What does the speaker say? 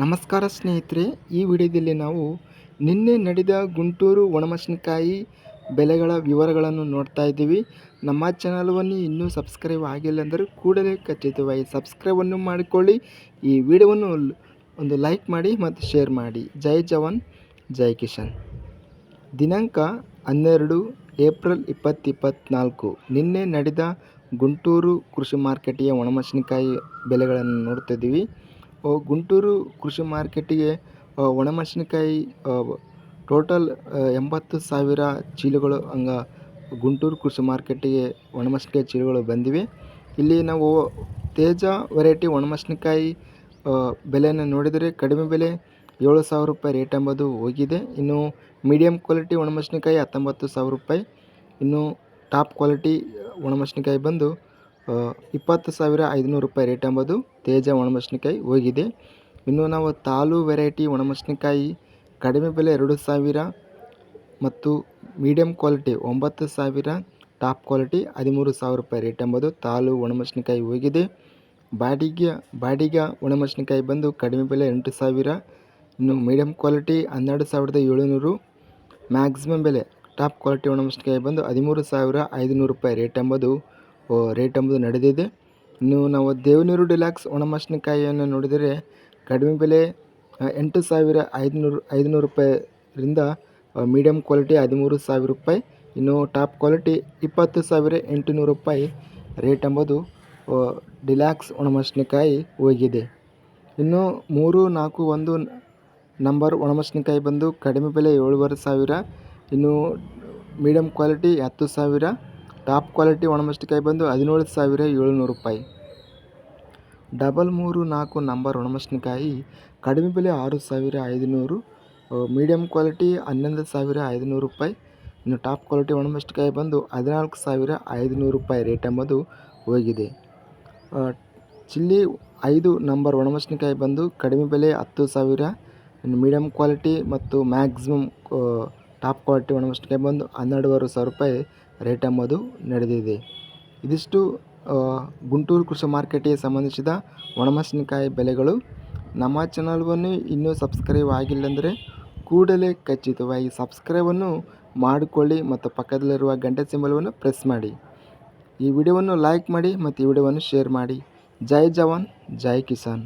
ನಮಸ್ಕಾರ ಸ್ನೇಹಿತರೆ, ಈ ವಿಡಿಯೋದಲ್ಲಿ ನಾವು ನಿನ್ನೆ ನಡೆದ ಗುಂಟೂರು ಒಣಮೆಣಸಿನಕಾಯಿ ಬೆಲೆಗಳ ವಿವರಗಳನ್ನು ನೋಡ್ತಾ ಇದ್ದೀವಿ. ನಮ್ಮ ಚಾನಲ್ವನ್ನು ಇನ್ನೂ ಸಬ್ಸ್ಕ್ರೈಬ್ ಆಗಿಲ್ಲ ಅಂದರೆ ಕೂಡಲೇ ಖಚಿತವಾಗಿ ಸಬ್ಸ್ಕ್ರೈಬನ್ನು ಮಾಡಿಕೊಳ್ಳಿ. ಈ ವಿಡಿಯೋವನ್ನು ಒಂದು ಲೈಕ್ ಮಾಡಿ ಮತ್ತು ಶೇರ್ ಮಾಡಿ. ಜೈ ಜವಾನ್, ಜೈ ಕಿಶನ್ ದಿನಾಂಕ ಹನ್ನೆರಡು ಏಪ್ರಿಲ್ ಇಪ್ಪತ್ತು ಇಪ್ಪತ್ತ್ನಾಲ್ಕು ನಿನ್ನೆ ನಡೆದ ಗುಂಟೂರು ಕೃಷಿ ಮಾರ್ಕೆಟಿಗೆ ಒಣಮೆಣಸಿನಕಾಯಿ ಬೆಲೆಗಳನ್ನು ನೋಡ್ತಿದ್ದೀವಿ ಗುಂಟೂರು ಕೃಷಿ ಮಾರ್ಕೆಟಿಗೆ ಒಣಮೆಣಸಿನಕಾಯಿ ಟೋಟಲ್ ಎಂಬತ್ತು ಸಾವಿರ ಚೀಲಗಳು ಹಂಗ ಗುಂಟೂರು ಕೃಷಿ ಮಾರ್ಕೆಟಿಗೆ ಒಣಮೆಣಸಿನಕಾಯಿ ಚೀಲಗಳು ಬಂದಿವೆ. ಇಲ್ಲಿ ನಾವು ತೇಜ ವೆರೈಟಿ ಒಣಮೆಣಸಿನಕಾಯಿ ಬೆಲೆಯನ್ನು ನೋಡಿದರೆ ಕಡಿಮೆ ಬೆಲೆ ಏಳು ಸಾವಿರ ರೂಪಾಯಿ ರೇಟ್ ಎಂಬುದು ಹೋಗಿದೆ. ಇನ್ನು ಮೀಡಿಯಮ್ ಕ್ವಾಲಿಟಿ ಒಣಮೆಣಸಿನಕಾಯಿ ಹತ್ತೊಂಬತ್ತು ಸಾವಿರ ರೂಪಾಯಿ. ಇನ್ನು ಟಾಪ್ ಕ್ವಾಲಿಟಿ ಒಣಮೆಣಸಿನಕಾಯಿ ಬಂದು ಇಪ್ಪತ್ತು ಸಾವಿರ ಐದುನೂರು ರೂಪಾಯಿ ರೇಟ್ ಎಂಬುದು ತೇಜ ಒಣಮೆಣಸಿನಕಾಯಿ ಹೋಗಿದೆ. ಇನ್ನು ನಾವು ತಾಲು ವೆರೈಟಿ ಒಣಮೆಣಸಿನಕಾಯಿ ಕಡಿಮೆ ಬೆಲೆ ಎರಡು ಸಾವಿರ ಮತ್ತು ಮೀಡಿಯಂ ಕ್ವಾಲಿಟಿ ಒಂಬತ್ತು ಸಾವಿರ, ಟಾಪ್ ಕ್ವಾಲಿಟಿ ಹದಿಮೂರು ಸಾವಿರ ರೂಪಾಯಿ ರೇಟ್ ಎಂಬುದು ತಾಲು ಒಣಮೆಣಸಿನಕಾಯಿ ಹೋಗಿದೆ. ಬಾಡಿಗೆ ಬಾಡಿಗೆ ಒಣಮೆಣಸಿನಕಾಯಿ ಬಂದು ಕಡಿಮೆ ಬೆಲೆ ಎಂಟು ಸಾವಿರ, ಇನ್ನು ಮೀಡಿಯಮ್ ಕ್ವಾಲಿಟಿ ಹನ್ನೆರಡು ಸಾವಿರದ ಏಳುನೂರು, ಮ್ಯಾಕ್ಸಿಮಮ್ ಬೆಲೆ ಟಾಪ್ ಕ್ವಾಲಿಟಿ ಒಣಮೆಣಸಿನಕಾಯಿ ಬಂದು ಹದಿಮೂರು ಸಾವಿರ ಐದುನೂರು ರೂಪಾಯಿ ರೇಟ್ ಎಂಬುದು ರೇಟ್ ಎಂಬುದು ನಡೆದಿದೆ. ಇನ್ನು ನಾವು ದೇವನೂರು ಡಿಲಾಕ್ಸ್ ಒಣಮೆಣಸಿನಕಾಯಿಯನ್ನು ನೋಡಿದರೆ ಕಡಿಮೆ ಬೆಲೆ ಎಂಟು ಸಾವಿರ ಐದುನೂರು ಐದುನೂರು ರೂಪಾಯಿರಿಂದ ಮೀಡಿಯಂ ಕ್ವಾಲಿಟಿ ಹದಿಮೂರು ಸಾವಿರ ರೂಪಾಯಿ, ಇನ್ನು ಟಾಪ್ ಕ್ವಾಲಿಟಿ ಇಪ್ಪತ್ತು ಸಾವಿರ ಎಂಟುನೂರು ರೂಪಾಯಿ ರೇಟ್ ಎಂಬುದು ಡಿಲ್ಯಾಕ್ಸ್ ಡಿಲಾಕ್ಸ್ ಒಣಮೆಣಸಿನಕಾಯಿ ಹೋಗಿದೆ. ಇನ್ನು ಮೂರು, ನಾಲ್ಕು, ಒಂದು ನಂಬರ್ ಒಣಮೆಣಸಿನಕಾಯಿ ಬಂದು ಕಡಿಮೆ ಬೆಲೆ ಏಳುವರೆ ಸಾವಿರ, ಇನ್ನು ಮೀಡಿಯಂ ಕ್ವಾಲಿಟಿ ಹತ್ತು ಸಾವಿರ ಟಾಪ್ ಕ್ವಾಲಿಟಿ ಒಣಮೆಣಸಿನಕಾಯಿ ಬಂದು ಹದಿನೇಳು ಸಾವಿರ ಏಳುನೂರು ರೂಪಾಯಿ. ಡಬಲ್ ಮೂರು ನಾಲ್ಕು ನಂಬರ್ ಒಣಮೆಣಸಿನಕಾಯಿ ಕಡಿಮೆ ಬೆಲೆ ಆರು ಸಾವಿರ ಐದುನೂರು ಮೀಡಿಯಮ್ ಕ್ವಾಲಿಟಿ ಹನ್ನೊಂದು ಸಾವಿರ ಐದುನೂರು ರೂಪಾಯಿ. ಇನ್ನು ಟಾಪ್ ಕ್ವಾಲಿಟಿ ಒಣಮೆಣಸಿನಕಾಯಿ ಬಂದು ಹದಿನಾಲ್ಕು ಸಾವಿರ ಐದುನೂರು ರೂಪಾಯಿ ರೇಟ್ ಎಂಬುದು ಹೋಗಿದೆ. ಚಿಲ್ಲಿ ಐದು ನಂಬರ್ ಒಣಮೆಣಸಿನಕಾಯಿ ಬಂದು ಕಡಿಮೆ ಬೆಲೆ ಹತ್ತು ಸಾವಿರ, ಇನ್ನು ಮೀಡಿಯಮ್ ಕ್ವಾಲಿಟಿ ಮತ್ತು ಮ್ಯಾಕ್ಸಿಮಮ್ ಟಾಪ್ ಕ್ವಾಲಿಟಿ ಒಣಮೆಣಸಿನಕಾಯಿ ಬಂದು ಹನ್ನೆರಡುವರೆ ಸಾವಿರ ರೂಪಾಯಿ ರೇಟ್ ಎಂಬುದು ನಡೆದಿದೆ. ಇದಿಷ್ಟು ಗುಂಟೂರು ಕೃಷಿ ಮಾರ್ಕೆಟಿಗೆ ಸಂಬಂಧಿಸಿದ ಒಣಮೆಣಸಿನಕಾಯಿ ಬೆಲೆಗಳು. ನಮ್ಮ ಚಾನಲ್ವನ್ನು ಇನ್ನೂ ಸಬ್ಸ್ಕ್ರೈಬ್ ಆಗಿಲ್ಲಂದರೆ ಕೂಡಲೇ ಖಚಿತವಾಗಿ ಸಬ್ಸ್ಕ್ರೈಬನ್ನು ಮಾಡಿಕೊಳ್ಳಿ ಮತ್ತು ಪಕ್ಕದಲ್ಲಿರುವ ಗಂಟೆ ಸಿಂಬಲವನ್ನು ಪ್ರೆಸ್ ಮಾಡಿ. ಈ ವಿಡಿಯೋವನ್ನು ಲೈಕ್ ಮಾಡಿ ಮತ್ತು ಈ ವಿಡಿಯೋವನ್ನು ಶೇರ್ ಮಾಡಿ. ಜೈ ಜವಾನ್, ಜೈ ಕಿಸಾನ್.